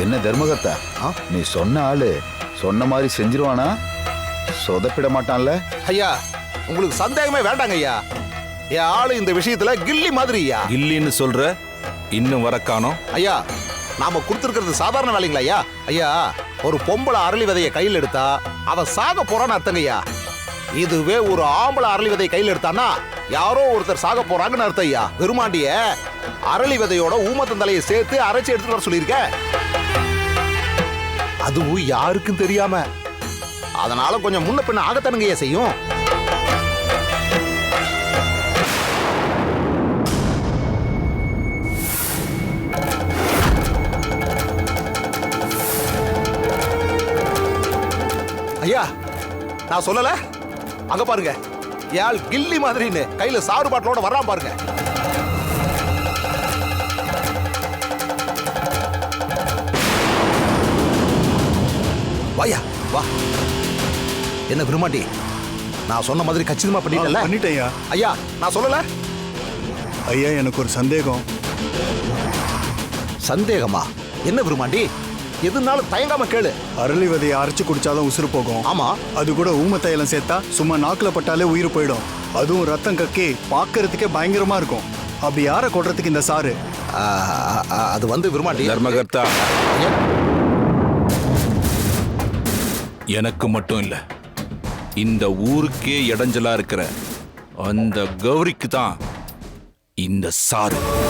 என்ன தர்மகர்த்தா? ஆ? நீ சொன்ன ஆளு சொன்ன மாதிரி செஞ்சிருவானா? சொதப்பிட மாட்டான்ல? ஐயா உங்களுக்கு சந்தேகமே வேண்டாங்க ஐயா. என் ஆளு இந்த விஷயத்துல கில்லி மாதிரி ஐயா. இல்லின்னு சொல்ற இன்னும் வர காணோம். ஐயா நாம கொடுத்துருக்கிறது சாதாரண வேலைங்களா ஐயா? ஐயா ஒரு பொம்பளை அரளி விதைய கையில் எடுத்தா அவ சாக போறான்னு அர்த்தங்க ஐயா. இதுவே ஒரு ஆம்பளை அரளி விதைய கையில் எடுத்தான்னா யாரோ ஒருத்தர் சாக போறாங்கன்னு அர்த்தம் ஐயா. பெருமாண்டிய அரளி விதையோட ஊமத்தந்தலையை சேர்த்து அரைச்சு எடுத்துட்டு வர சொல்லியிருக்க. அதுவும் யாருக்கும் தெரியாம. அதனால கொஞ்சம் முன்ன பின்ன ஆகத்தானுங்க செய்யும். ஐயா நான் சொல்லல? அங்க பாருங்க. யாழ் கில்லி மாதிரின்னு கையில சாறு பாட்டிலோட வர்றான் பாருங்க. வாயா வா. என்ன விரும்மாண்டி நான் சொன்ன மாதிரி கச்சிதமா பண்ணிட்டல? பண்ணிட்டேயா ஐயா நான் சொல்லல? ஐயா எனக்கு ஒரு சந்தேகம். சந்தேகமா? என்ன விரும்மாண்டி எதுனாலும் தயங்காம கேளு. அரளி விதையை அரைச்சு குடிச்சாதான் உசுறு போகும். ஆமா. அது கூட ஊம தைலம் சேர்த்தா சும்மா நாக்குல பட்டாலே உயிர் போயிடும். அதுவும் ரத்தம் கக்கி பார்க்கறதுக்கே பயங்கரமா இருக்கும். அப்படி யாரை கொல்றதுக்கு இந்த ஆ, அது வந்து விரும்மாண்டி தர்மகர்த்தா. ஐயா, எனக்கு மட்டும் இல்லை. இந்த ஊருக்கே இடைஞ்சலா இருக்கிற அந்த கௌரிக்கு தான் இந்த சாரு.